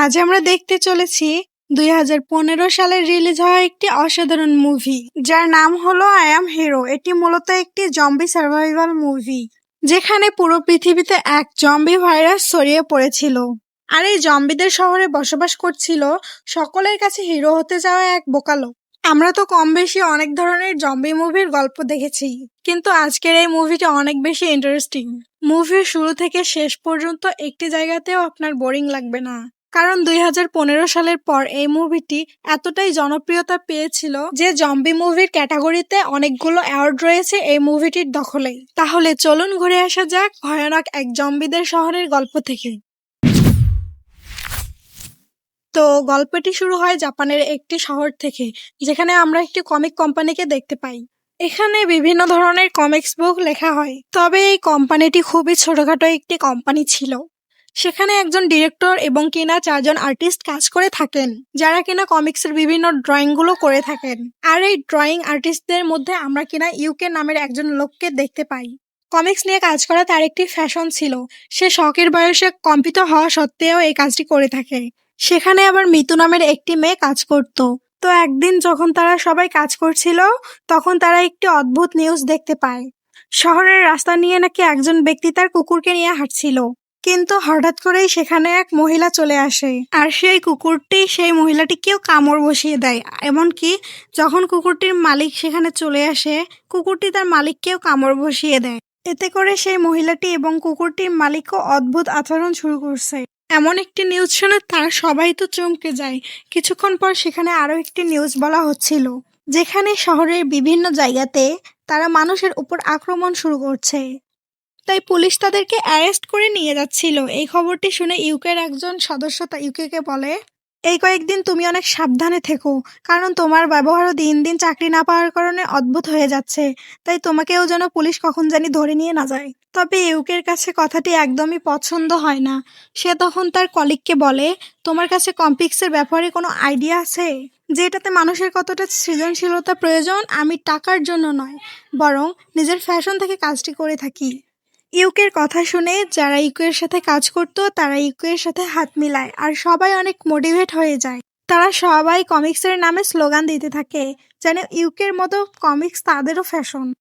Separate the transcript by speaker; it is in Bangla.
Speaker 1: আজ আমরা দেখতে চলেছি দুই হাজার পনেরো সালে রিলিজ হওয়া একটি অসাধারণ মুভি, যার নাম হলো আই অ্যাম হিরো এটি মূলত একটি জম্বি সার্ভাইভাল মুভি, যেখানে পুরো পৃথিবীতে এক জম্বি ভাইরাস ছড়িয়ে পড়েছিল। আর এই জম্বিদের শহরে বসবাস করছিল সকলের কাছে হিরো হতে যাওয়া এক বোকালো আমরা তো কম বেশি অনেক ধরনের জম্বি মুভির গল্প দেখেছি, কিন্তু আজকের এই মুভিটা অনেক বেশি ইন্টারেস্টিং মুভির শুরু থেকে শেষ পর্যন্ত একটি জায়গাতেও আপনার বোরিং লাগবে না। কারণ দুই হাজার পনেরো সালের পর এই মুভিটি এতটাই জনপ্রিয়তা পেয়েছিল যে জম্বি মুভির ক্যাটাগরিতে অনেকগুলো অ্যাওয়ার্ড রয়েছে এই মুভিটির দখলে তাহলে চলুন ঘুরে আসা যাক ভয়ানক এক জম্বিদের শহরের গল্প থেকে। তো গল্পটি শুরু হয় জাপানের একটি শহর থেকে, যেখানে আমরা একটি কমিক কোম্পানিকে দেখতে পাই। এখানে বিভিন্ন ধরনের কমিক্স বুক লেখা হয়, তবে এই কোম্পানিটি খুবই ছোটখাটো একটি কোম্পানি ছিল। সেখানে একজন ডিরেক্টর এবং কিনা চারজন আর্টিস্ট কাজ করে থাকেন, যারা কিনা কমিক্সের বিভিন্ন ড্রয়িংগুলো করে থাকেন। আর এই ড্রয়িং আর্টিস্টদের মধ্যে আমরা কিনা ইউকে নামের একজন লোককে দেখতে পাই। কমিক্স নিয়ে কাজ করা তার একটি ফ্যাশন ছিল। সে শখের বয়সে কম্পিত হওয়া সত্ত্বেও এই কাজটি করে থাকে। সেখানে আবার মিতু নামের একটি মেয়ে কাজ করত। তো একদিন যখন তারা সবাই কাজ করছিল, তখন তারা একটি অদ্ভুত নিউজ দেখতে পায়। শহরের রাস্তা নিয়ে নাকি একজন ব্যক্তি তার কুকুরকে নিয়ে হাঁটছিল। কিন্তু হঠাৎ করেই সেখানে এক মহিলা চলে আসে। আর সেই কুকুরটি সেই মহিলাটিকেও কামড় বসিয়ে দেয়। এমনকি যখন কুকুরটির মালিক সেখানে চলে আসে, কুকুরটি তার মালিককেও কামড় বসিয়ে দেয়। এতে করে সেই মহিলাটি এবং কুকুরটির মালিকও অদ্ভুত আচরণ শুরু করছে। এমন একটি নিউজ শুনে তারা সবাই তো চমকে যায়। কিছুক্ষণ পর সেখানে আরও একটি নিউজ বলা হচ্ছিল, যেখানে শহরের বিভিন্ন জায়গাতে তারা মানুষের উপর আক্রমণ শুরু করছে। তাই পুলিশ তাদেরকে অ্যারেস্ট করে নিয়ে যাচ্ছিল। এই খবরটি শুনে ইউকের একজন সদস্য তা ইউকেকে বলে, এই কয়েকদিন তুমি অনেক সাবধানে থেকো, কারণ তোমার ব্যবহারও দিন দিন চাকরি না পাওয়ার কারণে অদ্ভুত হয়ে যাচ্ছে। তাই তোমাকেও যেন পুলিশ কখন জানি ধরে নিয়ে না যায়। তবে ইউকের কাছে কথাটি একদমই পছন্দ হয় না। সে তখন তার কলিগকে বলে, তোমার কাছে কমপিক্সের ব্যাপারে কোনো আইডিয়া আছে? যেটাতে মানুষের কতটা সৃজনশীলতা প্রয়োজন, আমি টাকার জন্য নয়, বরং নিজের ফ্যাশন থেকে কাজটি করে থাকি। ইউকের কথা শুনে যারা ইউকের সাথে কাজ করত, তারা ইউকের সাথে হাত মিলায় আর সবাই অনেক মোটিভেট হয়ে যায়। তারা সবাই কমিক্সের নামে স্লোগান দিতে থাকে, যেন ইউকের মতো কমিক্স তাদেরও ফ্যাশন